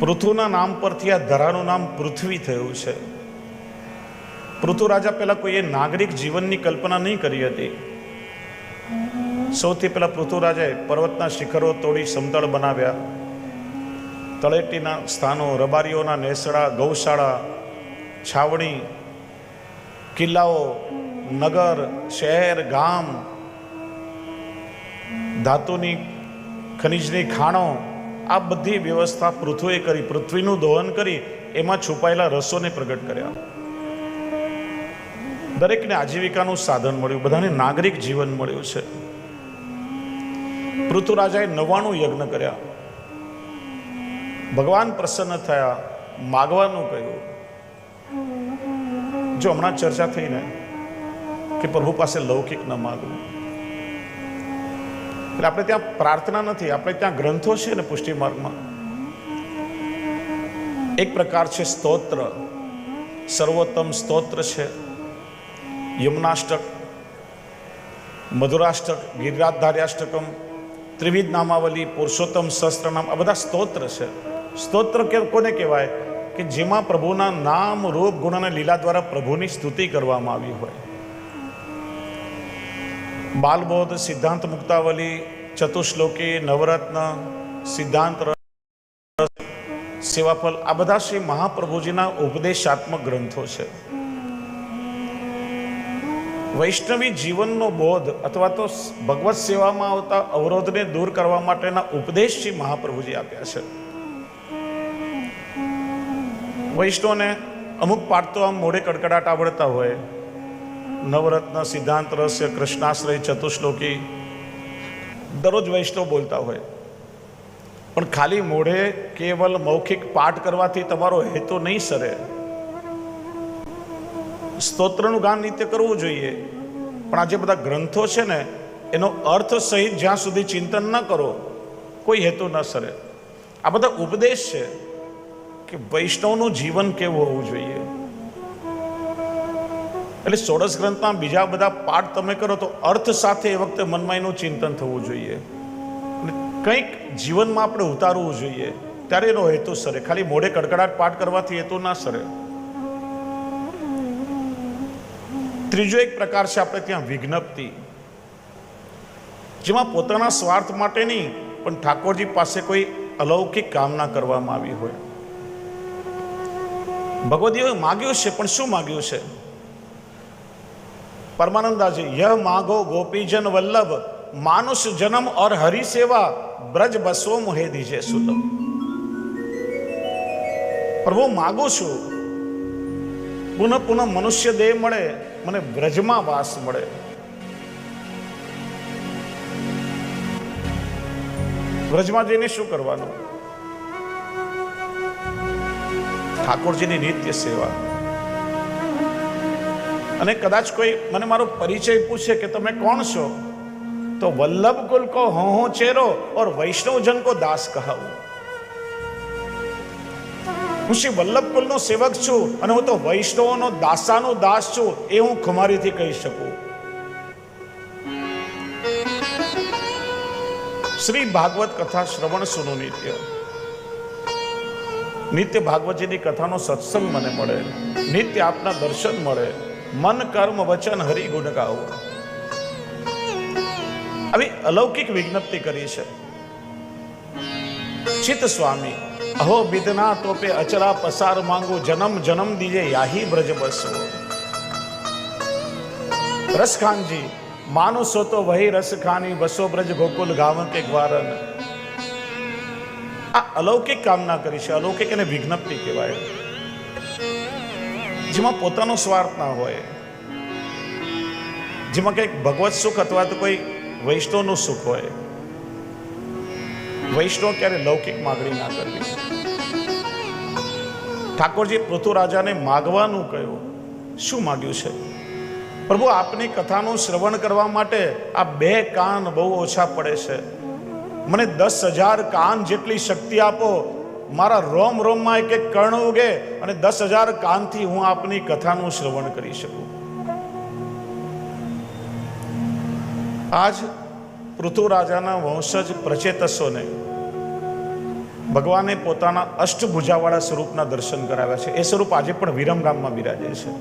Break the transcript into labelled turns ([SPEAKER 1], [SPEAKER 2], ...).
[SPEAKER 1] પૃથુના નામ પરથી આ ધરાનું નામ પૃથ્વી થયું છે. પૃથુ રાજા પહેલા કોઈએ નાગરિક જીવનની કલ્પના નહીં કરી હતી. સૌથી પહેલા પૃથુ રાજાએ પર્વતના શિખરો તોડી સમતળ બનાવ્યા. તળેટીના સ્થાનો, રબારીઓના નેસડા, ગૌશાળા, છાવણી, કિલ્લાઓ, નગર, શહેર, ગામ, ધાતુની ખનિજની ખાણો આ બધી વ્યવસ્થા પૃથ્વીએ કરી, પૃથ્વીનું દોહન કરી, એમાં છુપાયેલા રસોને પ્રગટ કર્યા. દરેકને આજીવિકાનું સાધન મળ્યું, બધાને નાગરિક જીવન મળ્યું છે. પૃથ્વરાજાએ નવાણું યજ્ઞ કર્યા. ભગવાન પ્રસન્ન થયા, માગવાનું કહ્યું. જો હમણાં ચર્ચા થઈને કે પ્રભુ પાસે લૌકિક ન માગવું. એટલે આપણે ત્યાં પ્રાર્થના નથી, આપણે ત્યાં ગ્રંથો છે ને પુષ્ટિ માર્ગમાં એક પ્રકાર છે સ્તોત્ર. સર્વોત્તમ સ્તોત્ર છે. યમનાષ્ટક, મધુરાષ્ટક ગિરિરાધાર્યાષ્ટકમ ત્રિવિધ નામાવલી, પુરુષોત્તમ સહસ્ત્રનામ આ બધા સ્તોત્ર છે. સ્તોત્ર કે કોને કહેવાય? કે જેમાં પ્રભુના નામ, રૂપ, ગુણ અને લીલા દ્વારા પ્રભુની સ્તુતિ કરવામાં આવી હોય. બાલબોધ સિદ્ધાંત મુક્તાવલી, ચતુશ્લોકી, નવરત્ન, સિદ્ધાંત સેવાફલ, આ બધા શ્રી મહાપ્રભુજીના ઉપદેશાત્મક ગ્રંથો છે. વૈષ્ણવી જીવનનો બોધ અથવા તો ભગવત સેવામાં આવતા અવરોધને દૂર કરવા માટેના ઉપદેશ શ્રી મહાપ્રભુજી આપ્યા છે. વૈષ્ણવને અમુક પાઠ તો આમ મોઢે કડકડાટ આવડતા હોય નવરત્ન, સિદ્ધાંત, રહસ્ય, કૃષ્ણાશ્રય, ચતુશ્લોકી દરરોજ વૈષ્ણવ બોલતા હોય. પણ ખાલી મોઢે કેવલ મૌખિક પાઠ કરવાથી તમારો હેતુ નહીં સરે. સ્તોત્રનું ગાન નિત્ય કરવું જોઈએ. પણ આ જે બધા ગ્રંથો છે ને, એનો અર્થ સહિત જ્યાં સુધી ચિંતન ન કરો, કોઈ હેતુ ન સરે. આ બધા ઉપદેશ છે કે વૈષ્ણવનું જીવન કેવું હોવું જોઈએ? એટલે સોળસ ગ્રંથના બીજા બધા પાઠ તમે કરો તો અર્થ સાથે એ વખતે મનમાં એનું ચિંતન થવું જોઈએ. અને કંઈક જીવનમાં આપણે ઉતારવું જોઈએ. ત્યારે એનો હેતુ સરે. ખાલી મોઢે કડકડાટ પાઠ કરવાથી હેતુ ના સરે. ત્રીજો એક પ્રકાર છે આપણે ત્યાં વિજ્ઞપ્તિ જેમાં પોતાના સ્વાર્થ માટે નહીં, પણ ઠાકોરજી પાસે કોઈ અલૌકિક કામના કરવામાં આવી હોય. ભગવદીઓએ માગ્યું છે, પણ શું માગ્યું છે? પરમાનંદાજી, યહ માગો ગોપીજન વલ્લભ, માનુષ જન્મ ઓર હરિ સેવા બ્રજ બસો મોહે દીજે સુલભ પ્રભુ, માગું છું. પુનઃ પુનઃ મનુષ્ય દેહ મળે, મને બ્રજમાં વાસ મળે. બ્રજમાં જઈને શું કરવાનું? ઠાકોરજીની નિત્ય સેવા. અને કદાચ કોઈ મને મારો પરિચય પૂછે કે તમે કોણ છો, તો વલ્લભ કુલ કો હો હો ચેરો ઓર વૈષ્ણવ જન કો દાસ કહાવું. હું શ્રી વલ્લભ કુલનો સેવક છું અને હું તો વૈષ્ણવનો દાસાનો દાસ છું એ હું ખુમારીથી કહી શકું. શ્રી ભાગવત કથા શ્રવણ સુનો નિત્ય. નિત્ય ભાગવતજીની કથાનો સત્સંગ મને મળે. નિત્ય આપના દર્શન મળે. મન, કર્મ, વચન, હરિ, ગુણ ગાઓ. આવી અલૌકિક વિજ્ઞપ્તિ કરી છે. ચિત સ્વામી, અહો બિદના તોપે અચરા પસાર માંગુ, જન્મ જન્મ દીજે યાહી બ્રજ બસો. રસખાનજી, માનુસો તો વહી રસખાની, બસો બ્રજ ગોકુલ ગામ કે ગ્વારન. આ અલૌકિક કામના કરી છે. અલૌકિક એને વિજ્ઞપ્તિ કહેવાય. જેમાં પોતાનો સ્વાર્થ ના હોય. જેમાં કંઈક ભગવત સુખ અથવા તો કોઈ વૈષ્ણવનું સુખ હોય. વૈષ્ણવ ક્યારે લૌકિક માગણી ના કરવી? ઠાકોરજી પૃથુ રાજાને માગવાનું કહ્યું, શું માગ્યું છે? પ્રભુ, આપની કથાનું શ્રવણ કરવા માટે આ બે કાન બહુ ઓછા પડે છે. મને દસ હજાર કાન જેટલી શક્તિ આપો મારા રોમ રોમમાં એક એક કર્ણ ઉગે અને દસ હજાર કાનથી હું આપની કથાનું શ્રવણ કરી શકું. આજ પૃથુરાજાના વંશજ પ્રચેતસોને ભગવાને પોતાના અષ્ટભુજાવાળા સ્વરૂપના દર્શન કરાવ્યા છે. એ સ્વરૂપ આજે પણ વિરમગામમાં બિરાજે છે.